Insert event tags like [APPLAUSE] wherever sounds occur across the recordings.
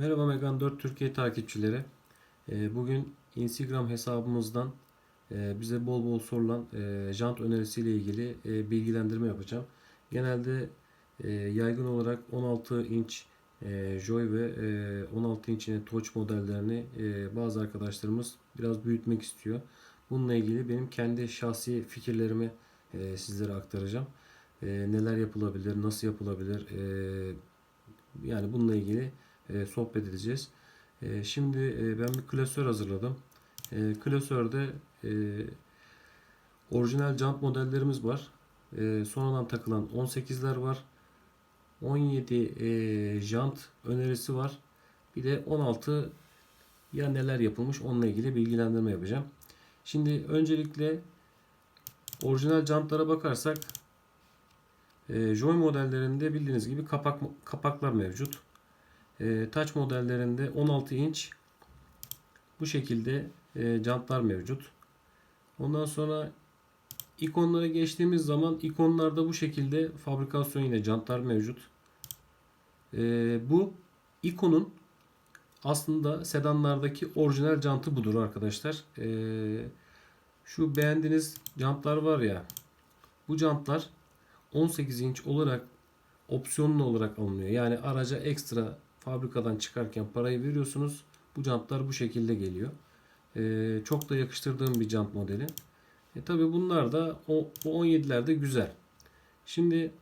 Merhaba Megan 4 Türkiye takipçileri. Ee, Bugün Instagram hesabımızdan e, bize bol bol sorulan e, jant önerisiyle ilgili e, bilgilendirme yapacağım. Genelde yaygın olarak 16 inç Joy ve e, 16 inç Touch modellerini bazı arkadaşlarımız biraz büyütmek istiyor. Bununla ilgili benim kendi şahsi fikirlerimi sizlere aktaracağım. Neler yapılabilir, nasıl yapılabilir, yani bununla ilgili e, sohbet edeceğiz. E, şimdi e, ben bir klasör hazırladım. E, klasörde e, orijinal jant modellerimiz var. E, sonradan takılan 18'ler var. 17 e, jant önerisi var. Bir de 16 ya neler yapılmış onunla ilgili bilgilendirme yapacağım. Şimdi öncelikle orijinal jantlara bakarsak e, Joy modellerinde bildiğiniz gibi kapak kapaklar mevcut. E, Touch modellerinde 16 inç bu şekilde e, jantlar mevcut. Ondan sonra ikonlara geçtiğimiz zaman ikonlarda bu şekilde fabrikasyon yine jantlar mevcut. E, bu ikonun aslında sedanlardaki orijinal jantı budur arkadaşlar. E, şu beğendiğiniz jantlar var ya bu jantlar 18 inç olarak opsiyonlu olarak alınıyor. Yani araca ekstra fabrikadan çıkarken parayı veriyorsunuz. Bu jantlar bu şekilde geliyor. Ee, çok da yakıştırdığım bir jant modeli. E, tabi bunlar da o, bu 17'lerde güzel. Şimdi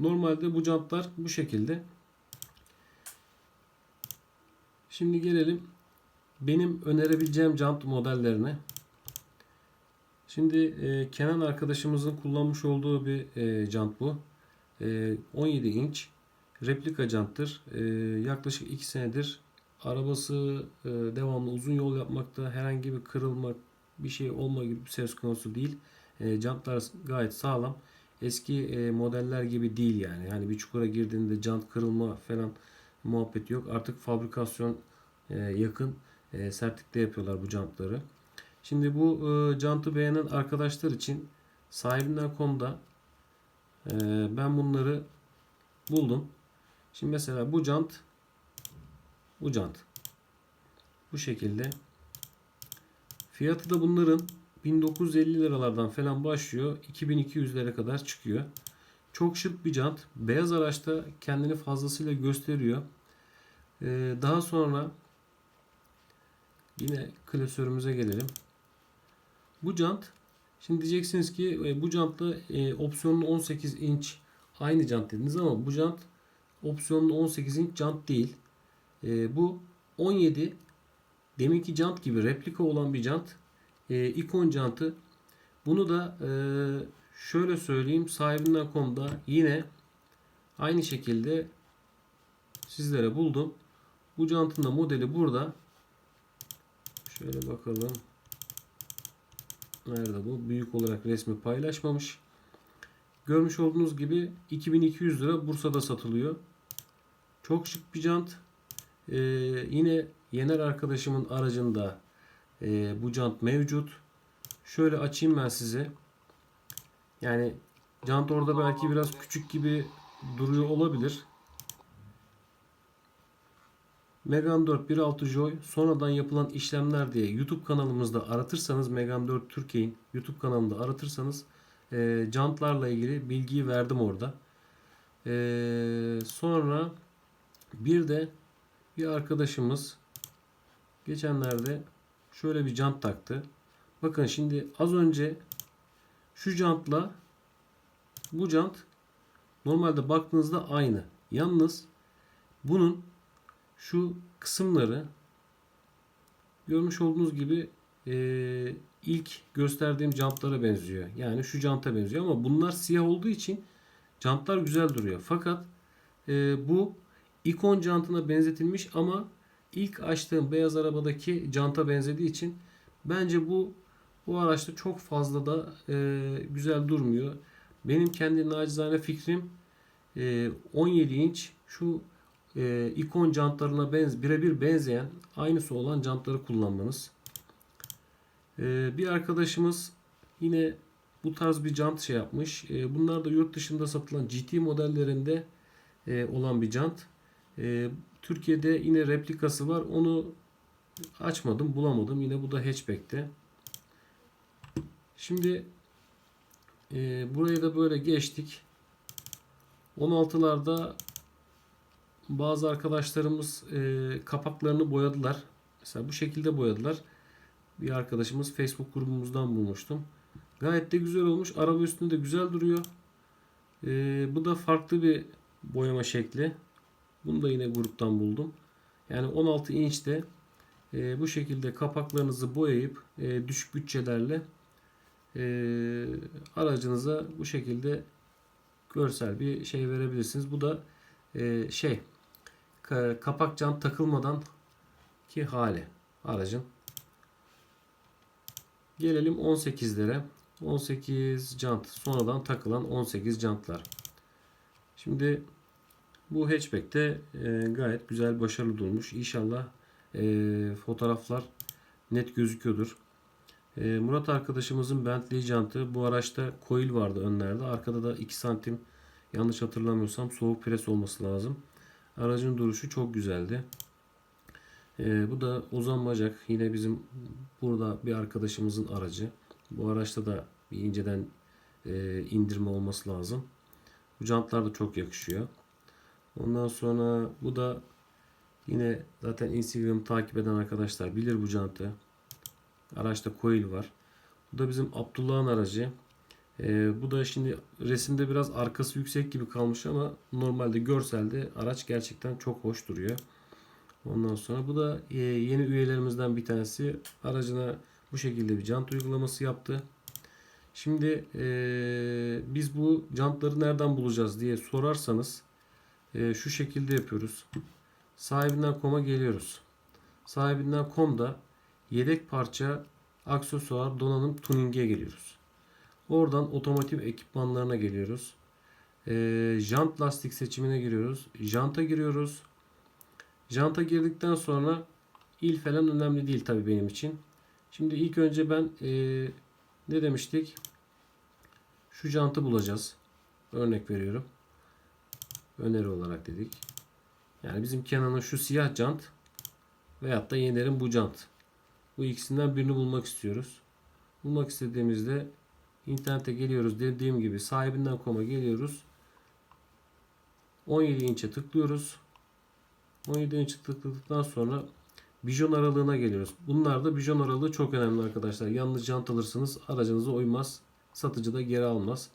normalde bu jantlar bu şekilde. Şimdi gelelim benim önerebileceğim jant modellerine. Şimdi e, Kenan arkadaşımızın kullanmış olduğu bir e, jant bu. E, 17 inç replika janttır. E, yaklaşık 2 senedir arabası e, devamlı uzun yol yapmakta herhangi bir kırılma bir şey olma gibi bir söz konusu değil. E, jantlar gayet sağlam. Eski e, modeller gibi değil yani. Yani bir çukura girdiğinde jant kırılma falan muhabbet yok. Artık fabrikasyon e, yakın e, sertlikte yapıyorlar bu jantları. Şimdi bu e, jantı beğenen arkadaşlar için sahibinden.com'da e, ben bunları buldum. Şimdi mesela bu jant bu jant bu şekilde fiyatı da bunların 1950 liralardan falan başlıyor 2200'lere kadar çıkıyor. Çok şık bir jant. Beyaz araçta kendini fazlasıyla gösteriyor. Ee, daha sonra yine klasörümüze gelelim. Bu jant şimdi diyeceksiniz ki e, bu jantla e, opsiyonlu 18 inç aynı jant dediniz ama bu jant opsiyonlu 18 inç jant değil. E, bu 17 deminki jant gibi replika olan bir jant. E, ikon jantı. Bunu da e, şöyle söyleyeyim sahibinden.com'da yine aynı şekilde sizlere buldum. Bu jantın da modeli burada. Şöyle bakalım. Nerede bu? Büyük olarak resmi paylaşmamış. Görmüş olduğunuz gibi 2200 lira Bursa'da satılıyor. Çok şık bir jant. Ee, yine Yener arkadaşımın aracında e, bu jant mevcut. Şöyle açayım ben size. Yani jant orada belki biraz küçük gibi duruyor olabilir. Megan 4 1.6 Joy sonradan yapılan işlemler diye YouTube kanalımızda aratırsanız Megan 4 Türkiye'nin YouTube kanalında aratırsanız e, jantlarla ilgili bilgiyi verdim orada. E, sonra bir de bir arkadaşımız geçenlerde şöyle bir jant taktı. Bakın şimdi az önce şu jantla bu jant normalde baktığınızda aynı. Yalnız bunun şu kısımları görmüş olduğunuz gibi e, ilk gösterdiğim jantlara benziyor. Yani şu janta benziyor ama bunlar siyah olduğu için jantlar güzel duruyor. Fakat e, bu ikon jantına benzetilmiş ama ilk açtığım beyaz arabadaki janta benzediği için bence bu bu araçta çok fazla da e, güzel durmuyor. Benim kendi nacizane fikrim e, 17 inç şu e, ikon jantlarına benz birebir benzeyen aynısı olan jantları kullanmanız. E, bir arkadaşımız yine bu tarz bir jant şey yapmış. E, bunlar da yurt dışında satılan GT modellerinde e, olan bir jant. E, Türkiye'de yine replikası var. Onu açmadım, bulamadım. Yine bu da hatchback'te. Şimdi e, burayı da böyle geçtik. 16'larda bazı arkadaşlarımız e, kapaklarını boyadılar. Mesela bu şekilde boyadılar. Bir arkadaşımız Facebook grubumuzdan bulmuştum. Gayet de güzel olmuş. Araba üstünde de güzel duruyor. E, bu da farklı bir boyama şekli. Bunu da yine gruptan buldum. Yani 16 inçte e, bu şekilde kapaklarınızı boyayıp e, düşük bütçelerle e, aracınıza bu şekilde görsel bir şey verebilirsiniz. Bu da e, şey ka- kapak cam takılmadan ki hali aracın. Gelelim 18'lere. 18 jant sonradan takılan 18 jantlar. Şimdi bu hatchback'te e, gayet güzel başarılı durmuş. İnşallah e, fotoğraflar net gözüküyordur. E, Murat arkadaşımızın Bentley jantı. Bu araçta coil vardı önlerde. Arkada da 2 santim yanlış hatırlamıyorsam soğuk pres olması lazım. Aracın duruşu çok güzeldi. E, bu da Ozan Bacak. Yine bizim burada bir arkadaşımızın aracı. Bu araçta da bir inceden e, indirme olması lazım. Bu jantlar da çok yakışıyor. Ondan sonra bu da yine zaten Instagram'ı takip eden arkadaşlar bilir bu jantı. Araçta coil var. Bu da bizim Abdullah'ın aracı. Ee, bu da şimdi resimde biraz arkası yüksek gibi kalmış ama normalde görselde araç gerçekten çok hoş duruyor. Ondan sonra bu da e, yeni üyelerimizden bir tanesi aracına bu şekilde bir jant uygulaması yaptı. Şimdi e, biz bu jantları nereden bulacağız diye sorarsanız e, şu şekilde yapıyoruz. Sahibinden koma geliyoruz. Sahibinden komda yedek parça, aksesuar, donanım, tuning'e geliyoruz. Oradan otomotiv ekipmanlarına geliyoruz. E, jant lastik seçimine giriyoruz. Janta giriyoruz. Janta girdikten sonra il falan önemli değil tabii benim için. Şimdi ilk önce ben e, ne demiştik? Şu jantı bulacağız. Örnek veriyorum. Öneri olarak dedik. Yani bizim Kenan'ın şu siyah jant veyahut da Yener'in bu jant. Bu ikisinden birini bulmak istiyoruz. Bulmak istediğimizde internete geliyoruz. Dediğim gibi sahibinden koma geliyoruz. 17 inçe tıklıyoruz. 17 inçe tıkladıktan sonra bijon aralığına geliyoruz. Bunlar da bijon aralığı çok önemli arkadaşlar. Yanlış jant alırsınız aracınıza uymaz. Satıcı da geri almaz.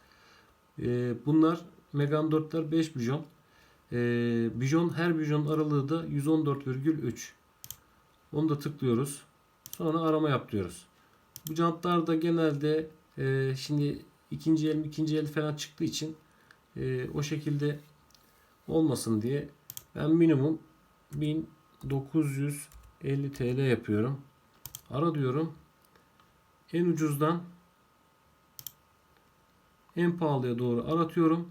Ee, bunlar Megane 4'ler 5 bijon. Ee, bijon her bijon aralığı da 114,3. Onu da tıklıyoruz. Sonra arama yap diyoruz. Bu jantlar da genelde e, şimdi ikinci el ikinci el falan çıktığı için e, o şekilde olmasın diye ben minimum 1950 TL yapıyorum. Ara diyorum. En ucuzdan en pahalıya doğru aratıyorum.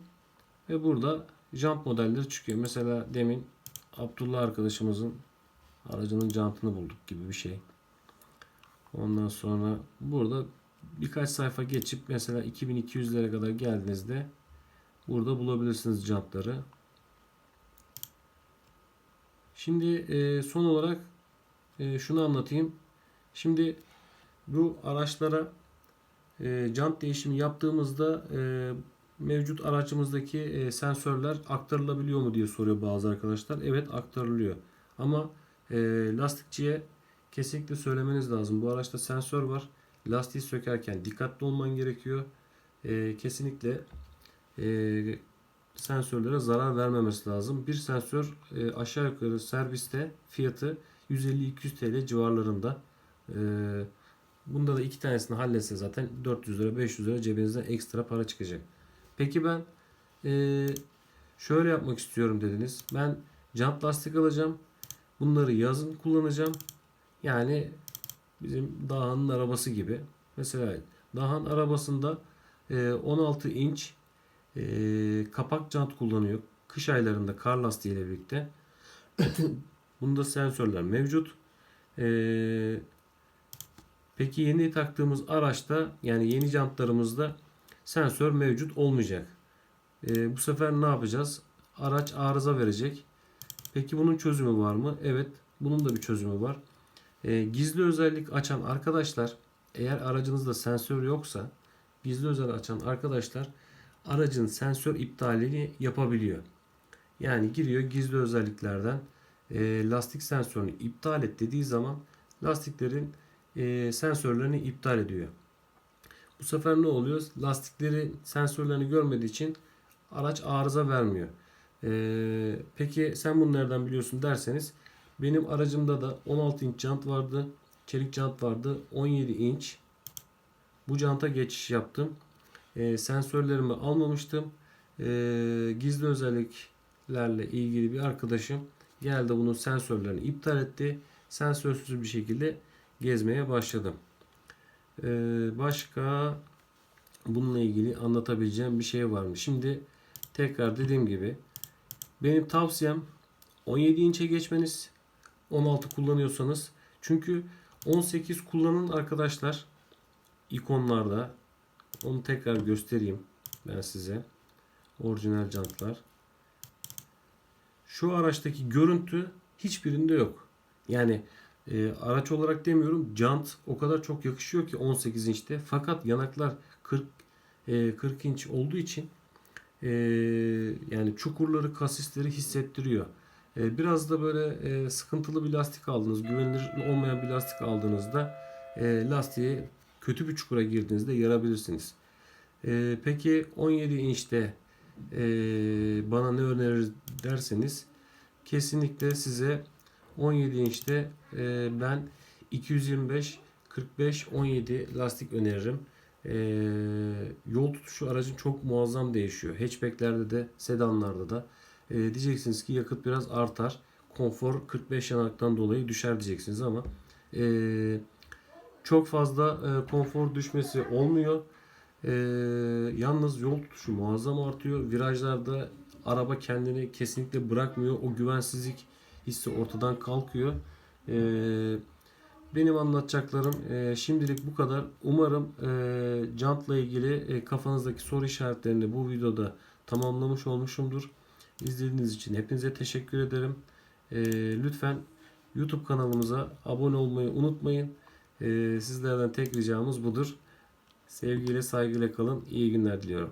Ve burada jant modelleri çıkıyor. Mesela demin Abdullah arkadaşımızın aracının jantını bulduk gibi bir şey. Ondan sonra burada birkaç sayfa geçip mesela 2200'lere kadar geldiğinizde burada bulabilirsiniz jantları. Şimdi e, son olarak e, şunu anlatayım. Şimdi bu araçlara e, jant değişimi yaptığımızda mevcut aracımızdaki e, sensörler aktarılabiliyor mu diye soruyor bazı arkadaşlar. Evet aktarılıyor. Ama e, lastikçiye kesinlikle söylemeniz lazım. Bu araçta sensör var. Lastiği sökerken dikkatli olman gerekiyor. E, kesinlikle e, sensörlere zarar vermemesi lazım. Bir sensör e, aşağı yukarı serviste fiyatı 150-200 TL civarlarında. E, bunda da iki tanesini halletse zaten 400 lira 500 lira cebinizden ekstra para çıkacak. Peki ben e, şöyle yapmak istiyorum dediniz. Ben jant lastik alacağım. Bunları yazın kullanacağım. Yani bizim Daha'nın arabası gibi. Mesela Daha'nın arabasında e, 16 inç e, kapak jant kullanıyor. Kış aylarında kar lastiği ile birlikte. [COUGHS] Bunda sensörler mevcut. E, peki yeni taktığımız araçta yani yeni jantlarımızda sensör mevcut olmayacak. E, bu sefer ne yapacağız? Araç arıza verecek. Peki bunun çözümü var mı? Evet, bunun da bir çözümü var. Ee, gizli özellik açan arkadaşlar, eğer aracınızda sensör yoksa, gizli özellik açan arkadaşlar aracın sensör iptalini yapabiliyor. Yani giriyor gizli özelliklerden e, lastik sensörünü iptal et dediği zaman lastiklerin e, sensörlerini iptal ediyor. Bu sefer ne oluyor? Lastikleri sensörlerini görmediği için araç arıza vermiyor. E, peki sen bunu nereden biliyorsun derseniz benim aracımda da 16 inç jant vardı. Çelik jant vardı. 17 inç. Bu janta geçiş yaptım. E, sensörlerimi almamıştım. E, gizli özelliklerle ilgili bir arkadaşım geldi bunun sensörlerini iptal etti. Sensörsüz bir şekilde gezmeye başladım. E, başka bununla ilgili anlatabileceğim bir şey var mı? Şimdi tekrar dediğim gibi benim tavsiyem 17 inçe geçmeniz. 16 kullanıyorsanız. Çünkü 18 kullanın arkadaşlar ikonlarda. Onu tekrar göstereyim ben size. Orijinal jantlar. Şu araçtaki görüntü hiçbirinde yok. Yani e, araç olarak demiyorum. Jant o kadar çok yakışıyor ki 18 inçte. Fakat yanaklar 40 e, 40 inç olduğu için e, yani çukurları, kasisleri hissettiriyor. E, biraz da böyle e, sıkıntılı bir lastik aldınız, güvenilir olmayan bir lastik aldığınızda e, lastiğe kötü bir çukura girdiğinizde yarabilirsiniz. E, peki 17 inçte e, bana ne önerir derseniz kesinlikle size 17 inçte e, ben 225 45 17 lastik öneririm. E, yol tutuşu aracın çok muazzam değişiyor. Hatchbacklerde de sedanlarda da e, diyeceksiniz ki yakıt biraz artar. Konfor 45 yanaktan dolayı düşer diyeceksiniz ama e, çok fazla e, konfor düşmesi olmuyor. E, yalnız yol tutuşu muazzam artıyor. Virajlarda araba kendini kesinlikle bırakmıyor. O güvensizlik hissi ortadan kalkıyor. E, benim anlatacaklarım e, şimdilik bu kadar. Umarım e, jantla ilgili e, kafanızdaki soru işaretlerini bu videoda tamamlamış olmuşumdur. İzlediğiniz için hepinize teşekkür ederim. E, lütfen YouTube kanalımıza abone olmayı unutmayın. E, sizlerden tek ricamız budur. Sevgiyle saygıyla kalın. İyi günler diliyorum.